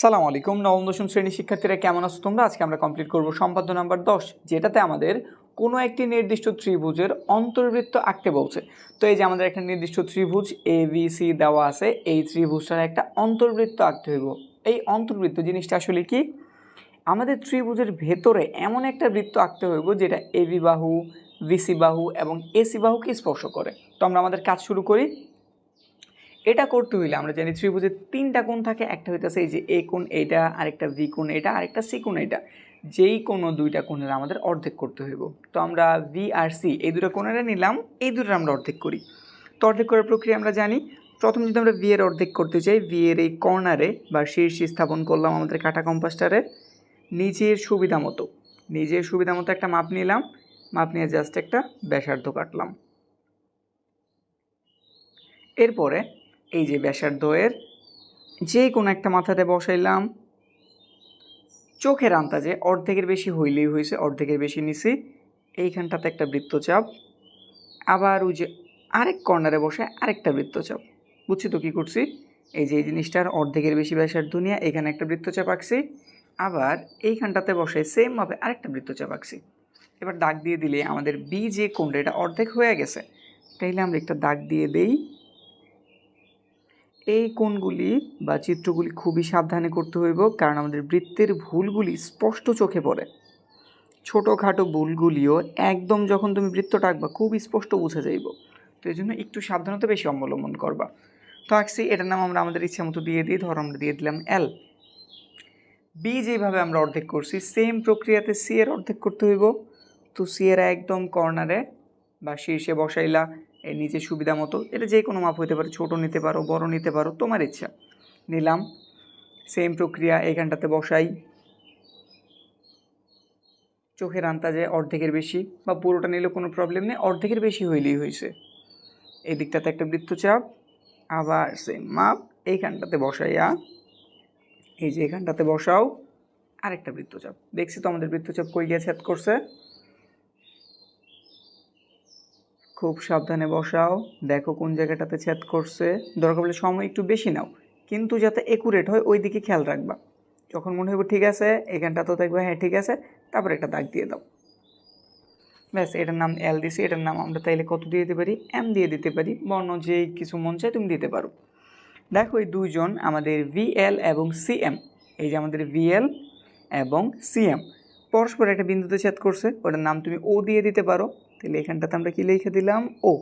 সালাম আলাইকুম, নবম, দশম শ্রেণির শিক্ষার্থীরা কেমন আছো তোমরা? আজকে আমরা কমপ্লিট করব সম্পাদ্য নাম্বার দশ, যেটাতে আমাদের কোনো একটি নির্দিষ্ট ত্রিভুজের অন্তর্বৃত্ত আঁকতে বলছে। তো এই যে আমাদের একটা নির্দিষ্ট ত্রিভুজ এ বি সি দেওয়া আছে, এই ত্রিভুজটার একটা অন্তর্বৃত্ত আঁকতে হইব। এই অন্তর্বৃত্ত জিনিসটা আসলে কি? আমাদের ত্রিভুজের ভেতরে এমন একটা বৃত্ত আঁকতে হইব, যেটা এবি বাহু ভিসি বাহু এবং এসি বাহুকে স্পর্শ করে। তো আমরা আমাদের কাজ শুরু করি। এটা করতে হইলে আমরা জানি ত্রিভুজের তিনটা কোণ থাকে, একটা হইতেছে এই যে এ কোণ এইটা আরেকটা ভি কোণ এটা, আরেকটা সি কোণ এটা। যেই কোনো দুইটা কোণের আমাদের অর্ধেক করতে হইব। তো আমরা ভি আর সি, এই দুটো কোণের নিলাম, এই দুটো আমরা অর্ধেক করি। তো অর্ধেক করার প্রক্রিয়া আমরা জানি, প্রথম যদি আমরা ভি এর অর্ধেক করতে চাই ভি এর এই কর্নারে বা শীর্ষে স্থাপন করলাম আমাদের কাটা কম্পাসটারে, নিজের সুবিধা মতো, নিজের সুবিধা মতো একটা মাপ নিলাম, মাপ নিয়ে জাস্ট একটা ব্যাসার্ধ কাটলাম। এরপরে এই যে ব্যাসার্ধের যে কোনো একটা মাথাতে বসাইলাম। চোখের আন্দাজে অর্ধেকের বেশি হইলেই হয়েছে, অর্ধেকের বেশি নিছি। এইখানটাতে একটা বৃত্তচাপ। আবার ওই যে আরেক কর্নারে বসে আরেকটা বৃত্তচাপ। বুঝছি তো কী করছি? এই যে এই জিনিসটার অর্ধেকের বেশি ব্যাসার্ধ নিয়ে এখানে একটা বৃত্তচাপ আঁকছি। আবার এইখানটাতে বসে সেমভাবে আরেকটা বৃত্তচাপ আঁকছি। এবার দাগ দিয়ে দিলে আমাদের বি যে কোণটা, এটা অর্ধেক হয়ে গেছে। তাইলে আমরা একটা দাগ দিয়ে দেই। এই কোণগুলি বা চিত্রগুলি খুবই সাবধানে করতে হইব, কারণ আমাদের বৃত্তের ভুলগুলি স্পষ্ট চোখে পড়ে। ছোটোখাটো ভুলগুলিও একদম যখন তুমি বৃত্তটা আঁকবা, খুব স্পষ্ট বুঝে যাইব। তো এই জন্য একটু সাবধানতা বেশি অবলম্বন করবা। তো আঁকছি, এটার নাম আমরা আমাদের ইচ্ছা মতো দিয়ে দিই, ধর আমরা দিয়ে দিলাম এল বি যেভাবে আমরা অর্ধেক করছি সেম প্রক্রিয়াতে সি এর অর্ধেক করতে হইব। তো সি এর একদম কর্নারে বা শীর্ষে বসাইলা এর নিচে সুবিধা মতো। এটা যে কোনো মাপ হইতে পারে, ছোটো নিতে পারো, বড় নিতে পারো, তোমার ইচ্ছা। নিলাম। সেম প্রক্রিয়া, এইখানটাতে বসাই। চোখের আন্তাজে অর্ধেকের বেশি, বা পুরোটা নিলে কোনো প্রবলেম নেই, অর্ধেকের বেশি হইলেই হয়েছে এই দিকটাতে একটা বৃত্তচাপ, আবার সেম মাপ, এইখানটাতে বসাইয়া, এই যে এখানটাতে বসাও, আরেকটা বৃত্তচাপ। দেখছি তো আমাদের বৃত্তচাপ কই গিয়ে ছেদ করছে। খুব সাবধানে বসাও, দেখো কোন জায়গাটাতে ছেদ করছে। দরকার হলে সময় একটু বেশি নাও, কিন্তু যাতে একুরেট হয় ওই দিকে খেয়াল রাখবা। যখন মনে হবে ঠিক আছে, এখানটা তো দেখবে হ্যাঁ ঠিক আছে, তারপর একটা দাগ দিয়ে দাও। ব্যাস, এটার নাম এল দিছি, এটার নাম আমরা তাইলে কত দিয়ে দিতে পারি? এম দিয়ে দিতে পারি, বর্ণ যে কিছু মন চায় তুমি দিতে পারো। দেখো এই দুইজন আমাদের ভিএল এবং সিএম এই যে আমাদের ভিএল এবং সিএম পরস্পর একটা বিন্দুতে ছেদ করছে, ওটার নাম তুমি ও দিয়ে দিতে পারো। তাহলে এখানটাতে আমরা কি লিখে দিলাম? ও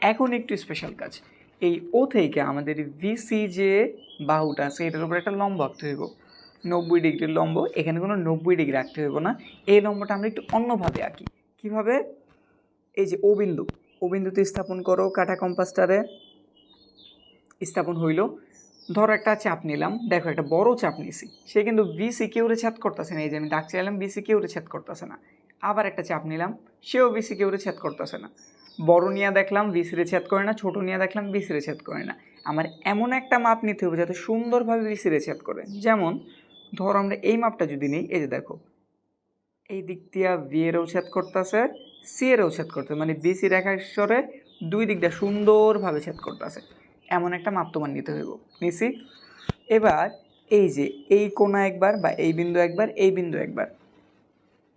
এখন একটু স্পেশাল কাজ। এই ও থেকে আমাদের ভিসি যে বাহুটা আছে, এটার উপর একটা লম্ব আঁকতে হইব। নব্বই ডিগ্রির লম্ব, এখানে কোনো নব্বই ডিগ্রি আঁকতে হইব না। এই লম্বটা আমরা একটু অন্যভাবে আঁকি। কীভাবে? এই যে ও বিন্দু। ও বিন্দুতে স্থাপন করো কাটা কম্পাসটারে। স্থাপন হইল। ধরো একটা চাপ নিলাম। দেখো একটা বড় চাপ নিছি। সে কিন্তু বিসি কেউরে ছাদ করতেছে না। এই যে আমি ডাক চাইলাম বিসি কেউরে ছাদ করতেছে না। আবার একটা চাপ নিলাম। সেও বিসি কেউরে ছেদ করতেছে না। বড় নিয়ে দেখলাম বিসিরে ছেদ করে না, ছোট নিয়ে দেখলাম বিসিরে ছেদ করে না। আমার এমন একটা মাপ নিতে হবে যাতে সুন্দরভাবে বিসিরে ছেদ করে। যেমন, ধরো আমরা এই মাপটা যদি নিই, এই যে দেখো। এই দিক দিয়া বি এরও ছেদ করতেছে সি এরও ছেদ করতেছে মানে বিসি রেখা ঈশ্বরে দুই দিক দিয়ে সুন্দরভাবে ছেদ করতেছে। এমন একটা মাপ তোমার নিতে হইব। নিছি? এবার এই যে এই কোণা একবার বা এই বিন্দু একবার, এই বিন্দু একবার।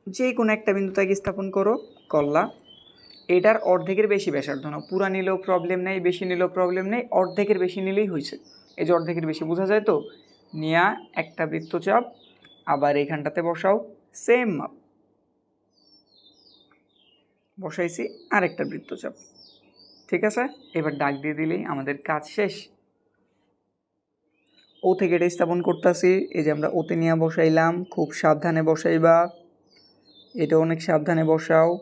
যে কোনো একটা বিন্দু তাকে স্থাপন করো করলা এটার অর্ধেকের বেশি ব্যাসার্ধ না পুরা নিলেও প্রবলেম নেই, বেশি নিলেও প্রবলেম নেই, অর্ধেকের বেশি নিলেই হয়েছে। এই যে অর্ধেকের বেশি বোঝা যায় তো? নিয়া একটা বৃত্তচাপ, আবার এইখানটাতে বসাও সেম মাপ। বসাইছি আরেকটা বৃত্তচাপ। ঠিক আছে? এবার ডাক দিয়ে দিলেই আমাদের কাজ শেষ। ও থেকে এটা স্থাপন করতেছি। এই যে আমরা ওতে নিয়ে বসাইলাম, খুব সাবধানে বসাইবা। এটা অনেক সাবধানে বসাও।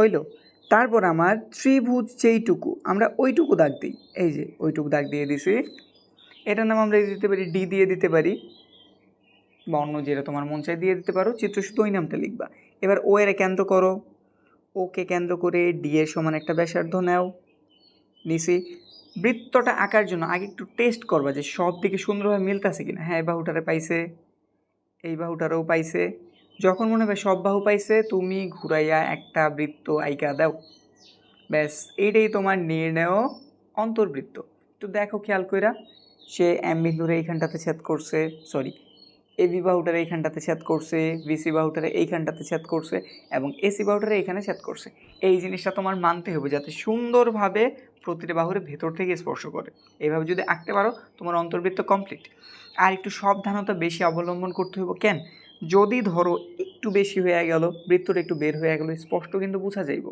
হইল। তারপর আমার ত্রিভুজ যেইটুকু, আমরা ওইটুকু দাগ দিই। এই যে, ওইটুকু দাগ দিয়ে দিছি। এটার নাম আমরা দিতে পারি ডি দিয়ে দিতে পারি। বা অন্য যেটা তোমার মন চাই দিয়ে দিতে পারো। চিত্র শুধু ওই নামটা লিখবা। এবার ও এর কেন্দ্র করো। ওকে কেন্দ্র করে ডি এর সমান একটা ব্যাসার্ধ নাও। নিছি বৃত্তটা আঁকার জন্য আগে একটু টেস্ট করবা যে সব দিকে সুন্দরভাবে মিলতেছে কিনা। হ্যাঁ এই বাহুটারে পাইছে। এই বাহুটারও পাইছে। যখন মনে হবে সব বাহু পাইছে, তুমি ঘুরাইয়া একটা বৃত্ত আইকা দাও। ব্যাস, এইটাই তোমার নির্ণয় অন্তর্বৃত্ত। একটু দেখো খেয়াল কইরা, সে এম বিন্দুরে এইখানটাতে ছেদ করছে সরি এ বি বাহুটারে এইখানটাতে ছেদ করছে বিসি বাহুটারে এইখানটাতে ছেদ করছে এবং এসি বাহুটারে এইখানে ছেদ করছে। এই জিনিসটা তোমার মানতে হবে যাতে সুন্দরভাবে প্রতিটি বাহুরে ভেতর থেকে স্পর্শ করে। এইভাবে যদি আঁকতে পারো, তোমার অন্তর্বৃত্ত কমপ্লিট আর একটু সাবধানতা বেশি অবলম্বন করতে হবে কেন? যদি ধরো একটু বেশি হয়ে গেল, বৃত্তটা একটু বের হয়ে গেল, স্পষ্ট কিন্তু বোঝা যাইব।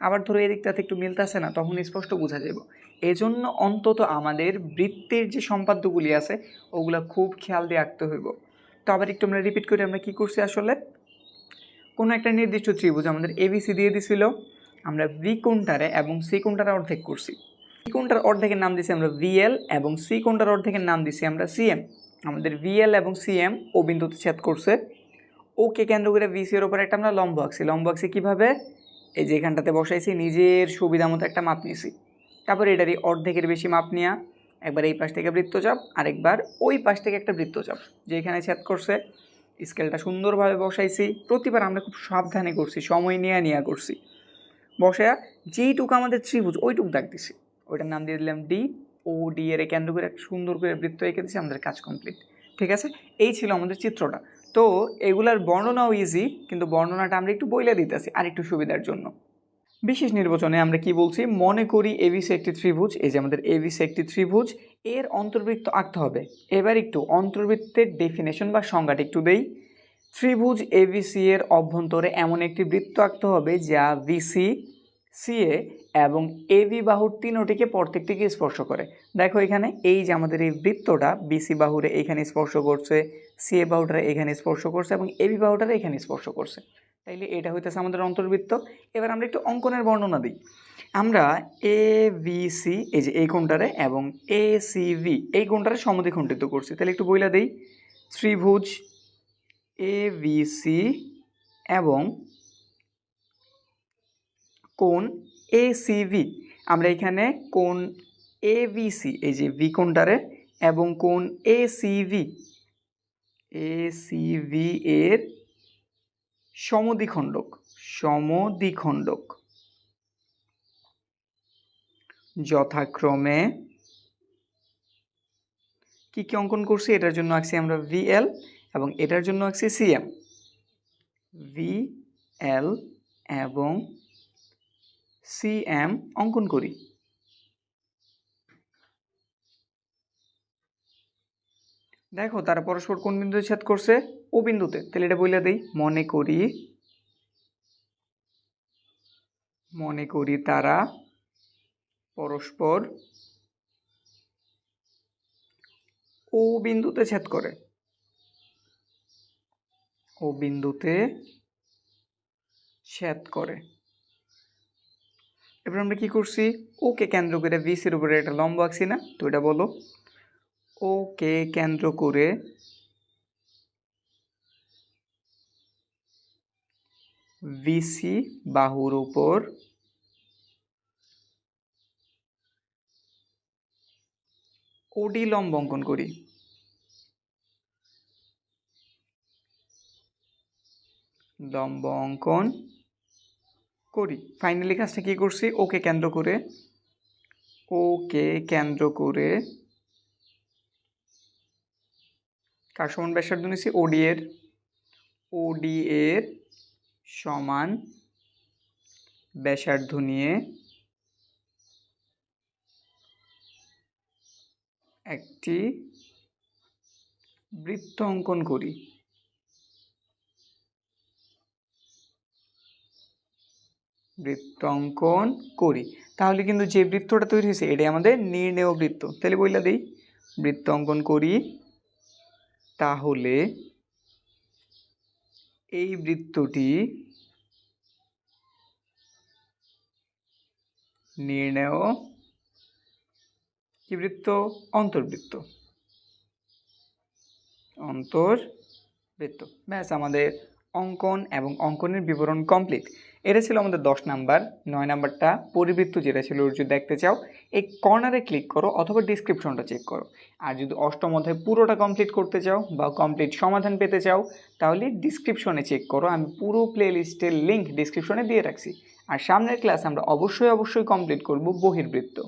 আবার ধরো এদিকটাতে একটু মিলতেছে না, তখন স্পষ্ট বোঝা যাইব। এজন্য অন্তত আমাদের বৃত্তের যে সম্পাদ্যগুলি আছে, ওগুলো খুব খেয়াল দিয়ে আঁকতে হইব। তো আবার একটু আমরা রিপিট করি, আমরা কী করছি আসলে? কোনো একটা নির্দিষ্ট ত্রিভুজ আমাদের এবিসি দিয়ে দিছিল, আমরা ভি কোণটারে এবং সি কোণটারে অর্ধেক করছি। ভি কোণটার অর্ধেকের নাম দিছি আমরা ভিএল এবং সি কোণটার অর্ধেকের নাম দিছি আমরা সিএম আমাদের ভিএল এবং সিএম ও বিন্দুতে ছেদ করছে। ওকে কেন্দ্র করে ভিসির ওপর একটা আমরা লম্ব আঁকছি। লম্ব আঁকছি কীভাবে? এই যে এখানটাতে বসাইছি, নিজের সুবিধা মতো একটা মাপ নিয়েছি। তারপর এটারই অর্ধেকের বেশি মাপ নেওয়া একবার এই পাশ থেকে বৃত্তচাপ, আরেকবার ওই পাশ থেকে একটা বৃত্তচাপ যেখানে ছেদ করছে। স্কেলটা সুন্দরভাবে বসাইছি। প্রতিবার আমরা খুব সাবধানে করছি, সময় নিয়ে নিয়ে করছি। বসায়া যেইটুকু আমাদের ত্রিভুজ, ওইটুকু দাগ দিছি। ওইটার নাম দিয়ে দিলাম ডি ও ডি এর কেন্দ্র করে একটা সুন্দর করে বৃত্ত এঁকে দিছি আমাদের কাজ কমপ্লিট ঠিক আছে? এই ছিল আমাদের চিত্রটা। তো এগুলার বর্ণনাও ইজি কিন্তু বর্ণনাটা আমরা একটু বইলে দিতেছি, আর একটু সুবিধার জন্য। বিশেষ নির্বাচনে আমরা কি বলছি? মনে করি এবিসি একটি ত্রিভুজ, এই যে আমাদের এবিসি একটি ত্রিভুজ, এর অন্তর্বৃত্ত আঁকতে হবে। এবার একটু অন্তর্বৃত্তের ডেফিনেশন বা সংজ্ঞাটা একটু দেই। ত্রিভুজ এবিসি এর অভ্যন্তরে এমন একটি বৃত্ত আঁকতে হবে যা বিসি সিএ এবং এবি বাহুর তিনোটিকে প্রত্যেকটিকে স্পর্শ করে। দেখো এখানে এই যে আমাদের এই বৃত্তটা বিসি বাহুরে এখানে স্পর্শ করছে সিএ বাহুটারে এখানে স্পর্শ করছে এবং এবি বাহুটারে এখানে স্পর্শ করছে। তাইলে এটা হইতেছে আমাদের অন্তর্বৃত্ত। এবার আমরা একটু অঙ্কনের বর্ণনা দিই। আমরা এ ভি সি, এই যে এই কোণটারে এবং এ সি ভি এই কোণটারে সমদ্বিখণ্ডিত করছি। তাহলে একটু বইলা দিই। ত্রিভুজ এ ভি সি এবং কোণ এ সি ভি আমরা এখানে কোন এ সি এই যে ভি কোণটারে, এবং কোন A C V A C V এর সমদ্বিখণ্ডক সমদ্বিখণ্ডক। যথাক্রমে কি কি অঙ্কন করছি? এটার জন্য আঁকছি আমরা ভিএল এবং এটার জন্য আঁকছি সিএম ভি এল এবং সিএম অঙ্কন করি। দেখো, তারা পরস্পর কোন বিন্দুতে ছেদ করছে? ও বিন্দুতে। তাহলে এটা বইলে দেই। মনে করি মনে করি তারা পরস্পর ও বিন্দুতে ছেদ করে। ও বিন্দুতে ছেদ করে। এবার আমরা কি করছি? ওকে কেন্দ্র করে বিসির উপরে একটা লম্ব আঁকছি না? তো এটা বলো। ওকে কেন্দ্র করে ভিসি বাহুর উপর ওডি লম্ব অঙ্কন করি। লম্ব অঙ্কন করি। ফাইনালি কাজটা কি করছি? ওকে কেন্দ্র করে। ওকে কেন্দ্র করে কার সমান ব্যাসার্ধ নিছি ওডি এর। ওডি এর সমান ব্যাসার্ধ নিয়ে একটি বৃত্ত অঙ্কন করি। বৃত্ত অঙ্কন করি। তাহলে কিন্তু যে বৃত্তটা তৈরি হয়েছে, এটাই আমাদের নির্ণেয় বৃত্ত। তাহলে বইলা দিই বৃত্ত অঙ্কন করি, তাহলে এই বৃত্তটি নির্ণেয়, কি বৃত্ত? অন্তর্বৃত্ত। অন্তর্বৃত্ত। ব্যাস, আমাদের অঙ্কন এবং অঙ্কনের বিবরণ কমপ্লিট এটা ছিল আমাদের দশ নাম্বার, নয় নাম্বারটা পরিবৃত্ত যেটা ছিল, যদি দেখতে চাও, এই কর্নারে ক্লিক করো অথবা ডিসক্রিপশনটা চেক করো। আর যদি অষ্টম অধ্যায় পুরোটা কমপ্লিট করতে চাও বা কমপ্লিট সমাধান পেতে চাও, তাহলে ডিসক্রিপশনে চেক করো। আমি পুরো প্লে লিস্টের লিঙ্ক ডিসক্রিপশনে দিয়ে রাখছি। আর সামনের ক্লাস আমরা অবশ্যই অবশ্যই কমপ্লিট করব বহির্বৃত্ত।